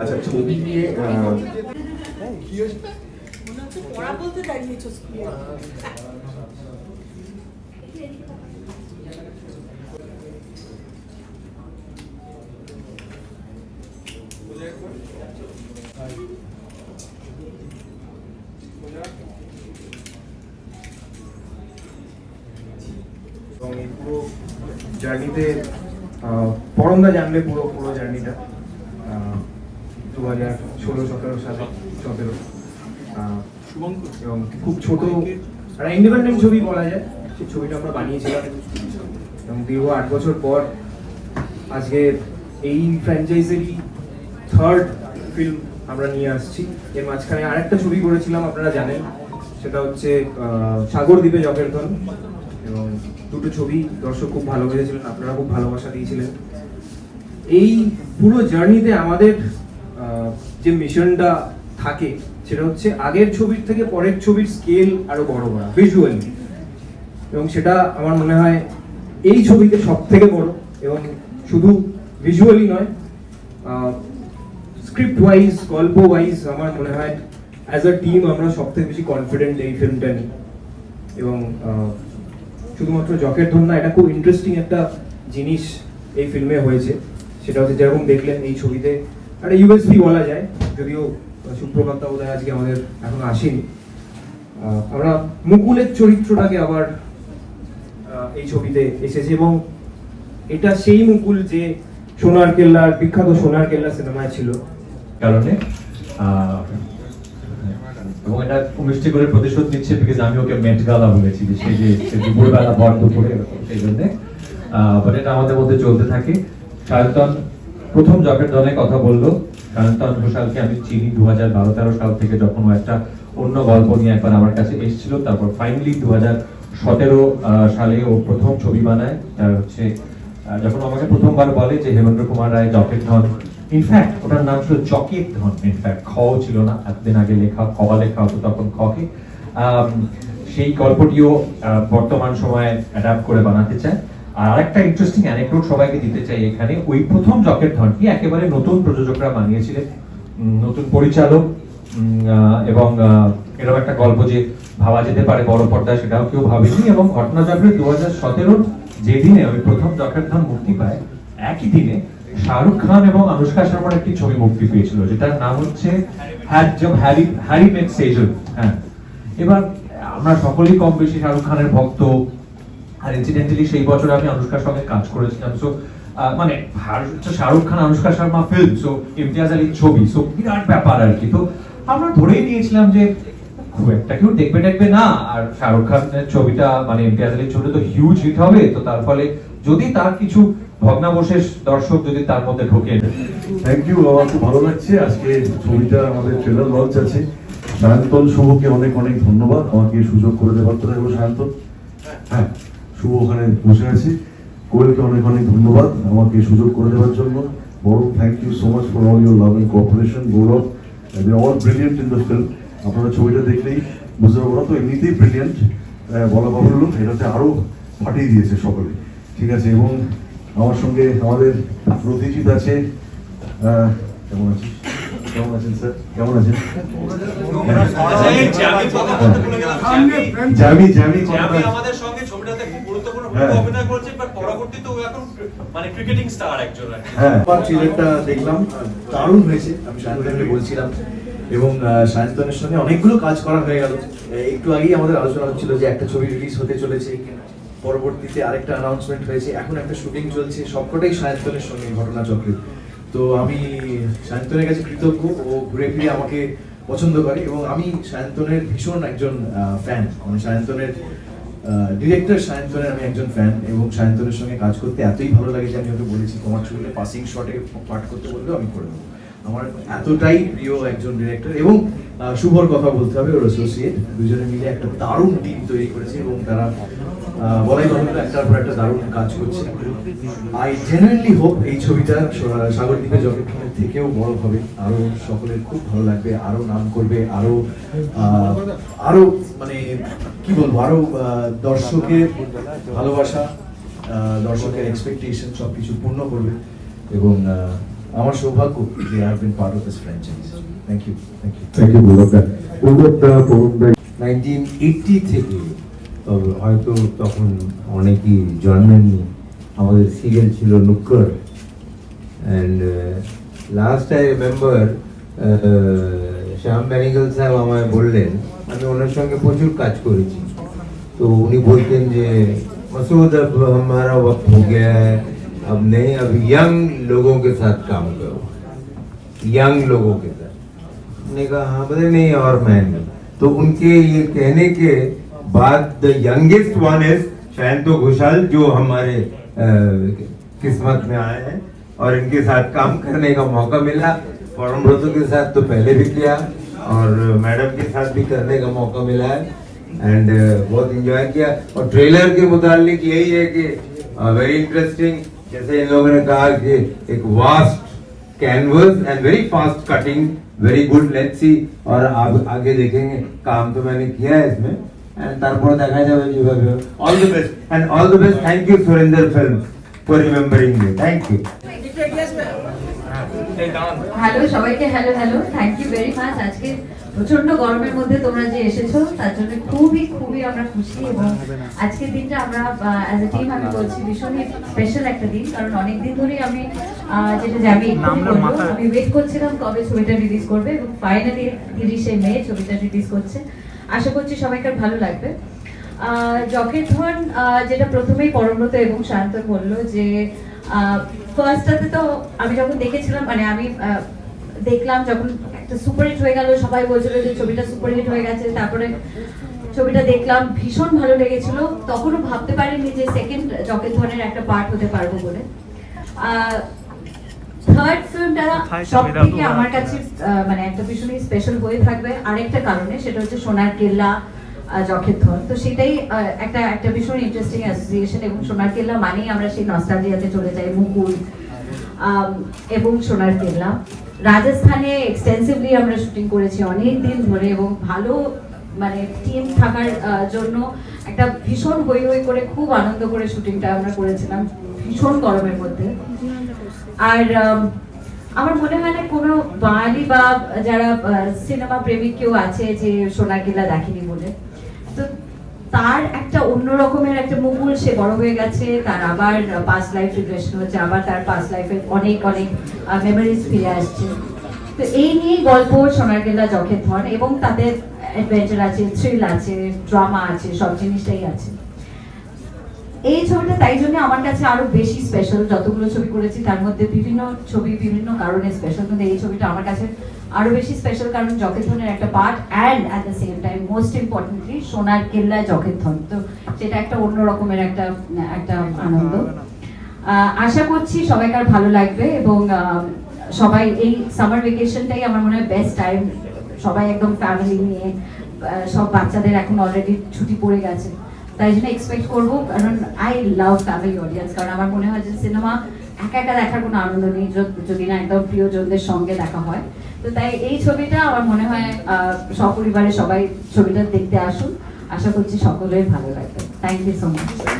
আচ্ছা ছবি দিয়ে জার্নিতে পরমদা জানলে পুরো পুরো জার্নিটা। দু হাজার ষোলো, সতেরো সালে সতেরো। এবং খুব ছোট একটা ইন্ডিপেন্ডেন্ট ছবি বলা যায়। সেই ছবিটা আমরা বানিয়েছিলাম। এবং দীর্ঘ আট বছর পর আজকে এই ফ্র্যাঞ্চাইজেরই থার্ড ফিল্ম আমরা নিয়ে আসছি। এর মাঝখানে আরেকটা ছবি করেছিলাম, আপনারা জানেন। সেটা হচ্ছে সাগর দ্বীপে জকের ধন এবং দুটো ছবি দর্শক খুব ভালো ভালোবেসেছিলেন, আপনারা খুব ভালোবাসা দিয়েছিলেন। এই পুরো জার্নিতে আমাদের যে মিশনটা থাকে, সেটা হচ্ছে আগের ছবির থেকে পরের ছবির স্কেল আরও বড় করা ভিজুয়ালি এবং সেটা আমার মনে হয় এই ছবিতে সব থেকে বড় এবং শুধু ভিজুয়ালি নয় স্ক্রিপ্ট ওয়াইজ গল্প ওয়াইজ আমার মনে হয় অ্যাজ আ টিম আমরা সব থেকে বেশি কনফিডেন্ট এই ফিল্মটা নিয়ে এবং শুধুমাত্র জকের ধন না এটা খুব ইন্টারেস্টিং একটা জিনিস এই ফিল্মে হয়েছে। সেটা হচ্ছে যেরকম দেখলেন এই ছবিতে। একটা ইউএসপি বলা যায়, যদিও সুপ্রভাত বোধহয় আজকে আমাদের এখন আসেনি। আমরা মুকুলের চরিত্রটাকে আবার এই ছবিতে এসেছে এবং এটা সেই মুকুল যে সোনার কেল্লার, বিখ্যাত সোনার কেল্লা সিনেমায় ছিল। কারণে এবং এটা মিষ্টি করে প্রতিশোধ নিচ্ছে বিকজ আমি ওকে মেট গালা বলেছি যে সে যে দুপুরবেলা বর দুপুরে সেই জন্য। বাট এটা আমাদের মধ্যে চলতে থাকে। সায়ন্তন প্রথম জকের দলে কথা বলল। সায়ন্তন ঘোষালকে আমি চিনি দু হাজার বারো তেরো সাল থেকে যখন ও একটা অন্য গল্প নিয়ে একবার আমার কাছে এসেছিল, তারপর ফাইনালি দু হাজার সতেরো সালে ও প্রথম ছবি বানায়। তার হচ্ছে যখন আমাকে প্রথমবার বলে যে হেমেন্দ্র কুমার রায় জকেট ধন ইনফ্যাক্ট ওটার নাম ছিল চকের ধন। ইনফ্যাক্ট খ ছিল না। এতদিন আগে লেখা কবা লেখা হতো তখন খকে সেই গল্পটিও বর্তমান সময়ে অ্যাডাপ্ট করে বানাতে চায়। আর আরেকটা ইন্টারেস্টিং অ্যানেকডোট সবাইকে দিতে চাই এখানে। ওই প্রথম জকের ধনটি একেবারে নতুন প্রযোজকরা বানিয়েছিলেন। নতুন পরিচালক এবং এরকম একটা গল্প যে ভাবা যেতে পারে বড় পর্দায়, সেটাও কেউ ভাবেনি। এবং ঘটনাচক্রে দু হাজার সতেরোর যেদিনে ওই প্রথম জকের ধন মুক্তি পায়, একই দিনে শাহরুখ খান এবং অনুষ্কা শর্মার একটি ছবি মুক্তি পেয়েছিল, যেটার নাম হচ্ছে হ্যারি হ্যারি মেট সেজল। হ্যাঁ। এবার আমরা সকলেই কম বেশি শাহরুখ খানের ভক্ত, আর ইনসিডেন্টালি সেই বছর আমি অনুষ্কার সঙ্গে কাজ করেছিলাম সো মানে শাহরুখ খান অনুষ্কা শর্মা ফিল্ম সো ইমতিয়াজ আলীর ছবি সো বিরাট ব্যাপার আর কি। তো আমরা ধরেই নিয়েছিলাম যে খুব একটা কেউ দেখবে দেখবে না, আর শাহরুখ খানের ছবিটা মানে ইমতিয়াজ আলীর ছবিটা তো হিউজ হিট হবে, তো তার ফলে যদি তার কিছু ভগ্নাবশেষ দর্শক যদি তার মধ্যে ঢোকে থ্যাংক ইউ আমার খুব ভালো লাগছে। আজকে ছবিটা আমাদের ট্রেলার লঞ্চ আছে। সায়ন্তন শুভকে অনেক অনেক ধন্যবাদ। আমাকে সুযোগ করে দেওয়ার জন্য এবং সায়ন্তন। হ্যাঁ শুভ ওখানে বসে আছে। কোয়েলকে অনেক অনেক ধন্যবাদ আমাকে সুযোগ করে দেওয়ার জন্য। বড় thank you so much for all your love and cooperation Gaurav all brilliant in the film আপনারা ছবিটা দেখলেই বুঝতে পারব না তো, এমনিতেই ব্রিলিয়েন্ট বলা বাহুল্য, এটাতে আরও ফাটিয়ে দিয়েছে সকলে। ঠিক আছে, এবং আমার সঙ্গে আমাদের প্রতিজিৎ আছে। কেমন আছিস? কেমন আছেন স্যার? কেমন আছেন? জামি জামি জ্যামি আমাদের সঙ্গে ছবিটাতে খুব গুরুত্বপূর্ণ হ্যাঁ। ভূমিকা অভিনয় করেছে বাট পরবর্তীতে ও এখন মানে ক্রিকেটিং স্টার একজন হ্যাঁ। ট্রেলারটা দেখলাম দারুণ হয়েছে আমি সায়ন্তনকে বলছিলাম। এবং সায়ন্তনের সঙ্গে অনেকগুলো কাজ করা হয়ে গেল। একটু আগেই আমাদের আলোচনা হচ্ছিল যে একটা ছবি রিলিজ হতে চলেছে পরবর্তীতে আরেকটা অ্যানাউন্সমেন্ট হয়েছে। এখন একটা শুটিং চলছে, সবকটাই সায়ন্তনের সঙ্গে ঘটনাচক্রে তো আমি সায়ন্তনের কাছে কৃতজ্ঞ, ও ঘুরে ফিরে আমাকে পছন্দ করে এবং আমি সায়ন্তনের ভীষণ একজন ফ্যান মানে সায়ন্তনের ডিরেক্টর সায়ন্তনের আমি একজন ফ্যান এবং সায়ন্তনের সঙ্গে কাজ করতে এতই ভালো লাগে যে আমি ওকে বলেছি, তোমার ছবিতে পাসিং শটে পাঠ করতে বললেও আমি করে দেবো। আমার এতটাই প্রিয় একজন ডিরেক্টর এবং শুভর কথা বলতে হবে ওর অ্যাসোসিয়েট দুজনে মিলে একটা দারুণ টিম তৈরি করেছে এবং তারা বলাই বাহুল্য একটার পর একটা দারুণ কাজ করছে। আই জেনারেলি হোপ এই ছবিটা সাগরদ্বীপে জগৎখানের থেকেও বড় হবে। আরও সকলের খুব ভালো লাগবে আরও নাম করবে আরও আহ, আরও মানে কি বলব আরও আহ, দর্শকের ভালোবাসা দর্শকের এক্সপেকটেশন সব কিছু পূর্ণ করবে এবং আমার সৌভাগ্য যে I have been part of this franchise thank you thank you thank you Pulak da Pulak da Pavan bhai 1980 থেকে তবে হয়তো তখন অনেকেই জন্মেননি। আমাদের সিরিয়াল ছিল Nukkad. And last I remember Shyam ম্যানিকাল সাহেব আমায় বললেন আমি ওনার সঙ্গে প্রচুর কাজ করেছি। তো উনি বলতেন যে মসুদ হামারা ওয়াক্ত হয়ে গেছে। है अब यंग लोगों के साथ काम करो। यंग लोगों के साथ। ने कहा हाँ बोले, नहीं, और मैं नहीं। तो उनके ये कहने के बाद the youngest one is Shayanto Ghoshal, जो हमारे किस्मत में आए हैं, और इनके साथ काम करने का मौका मिला। फॉरम परमब्रतों के साथ तो पहले भी किया, और मैडम के साथ भी करने का मौका मिला है एंड बहुत इंजॉय किया। और ट्रेलर के मुतालिक यही है कि वेरी इंटरेस्टिंग जैसे इन लोगों ने कहा कि एक vast canvas and very fast cutting very good let's see और आप आगे देखेंगे काम तो मैंने किया है इसमें एंड তারপর দেখা যাবে যেভাবে all the best and all the best thank you Surendra film for remembering me thank you hello সবাইকে hello hello thank you very much আজকে প্রচণ্ড গরমের মধ্যে তোমরা যে এসেছ তার জন্য খুবই খুবই আমরা খুশি এবং আজকের দিনটা আমরা অ্যাজ এ টিম আমি বলছি ভীষণই স্পেশাল একটা দিন কারণ অনেক দিন ধরেই আমি যেটা যাবি আমি ওয়েট করছিলাম কবে ছবিটা রিলিজ করবে এবং ফাইনালি তিরিশে মে ছবিটা রিলিজ করছে। আশা করছি সবাইকার ভালো লাগবে। আহ, জকের ধন যেটা প্রথমেই পরমব্রত এবং শান্তন বলল যে ফার্স্টটাতে তো আমি যখন দেখেছিলাম মানে আমি দেখলাম যখন একটা সুপারহিট হয়ে গেল সবাই বলছিল যে ছবিটা সুপারহিট হয়ে গেছে। তারপরে ছবিটা দেখলাম ভীষণ ভালো লেগেছিল। তখনও ভাবতে পারিনি যে সেকেন্ড জকের ধরনের একটা পার্ট হতে পারব বলে। থার্ড ফিল্মটা সব থেকে আমার কাছে মানে একটা ভীষণই স্পেশাল হয়ে থাকবে। আরেকটা কারণে সেটা হচ্ছে সোনার কেল্লা। ধন। তো সেটাই একটা একটা ভীষণ ইন্টারেস্টিং অ্যাসোসিয়েশন এবং সোনার কেল্লা মানেই আমরা সেই নস্টালজিয়াতে চলে যাই, মুকুল এবং সোনার কেল্লা। রাজস্থানে এক্সটেন্সিভলি আমরা শুটিং করেছি অনেক দিন ধরে এবং ভালো মানে টিম থাকার জন্য একটা ভীষণ হই হই করে খুব আনন্দ করে শুটিংটা আমরা করেছিলাম, ভীষণ গরমের মধ্যে। আর আমার মনে হয় না কোনো বাঙালি বা যারা সিনেমা প্রেমিক কেউ আছে যে সোনার কেল্লা দেখেনি বলে। তো তার একটা অন্য রকমের একটা মুকুল, সে বড় হয়ে গেছে, তার আবার পাস্ট লাইফ রিগ্রেশন হচ্ছে, আবার তার পাস্ট লাইফে অনেক অনেক মেমোরিজ ফিরে আসছে। তো এই নিয়ে গল্প সোনার কেল্লা জখের ধন এবং তাদের অ্যাডভেঞ্চার আছে থ্রিল আছে ড্রামা আছে, সব জিনিসটাই আছে। এই ছবিটা তাই জন্য আমার কাছে আরও বেশি স্পেশাল যতগুলো ছবি করেছি, তার মধ্যে বিভিন্ন ছবি বিভিন্ন কারণে স্পেশাল কিন্তু এই ছবিটা আমার কাছে আরও বেশি স্পেশাল কারণ জকেথনের একটা part and at the same time most importantly Sonar Kella জকেথন তো সেটা একটা অন্য রকমের একটা একটা আনন্দ। আশা করছি সবাইকার ভালো লাগবে এবং সবাই এই সামার ভেকেশনটাই আমার মনে হয় বেস্ট টাইম সবাই একদম ফ্যামিলি নিয়ে সব বাচ্চাদের এখন অলরেডি ছুটি পড়ে গেছে। তাই জন্য এক্সপেক্ট করব কারণ আই লাভ ফ্যামিলি অডিয়েন্স কারণ আমার মনে হয় যে সিনেমা একা একা দেখার কোনো আনন্দ নেই যদ- না একদম প্রিয়জনদের সঙ্গে দেখা হয়। তো তাই এই ছবিটা আমার মনে হয় সপরিবারে সবাই ছবিটা দেখতে আসুন। আশা করছি সকলের ভালো লাগবে। Thank you so much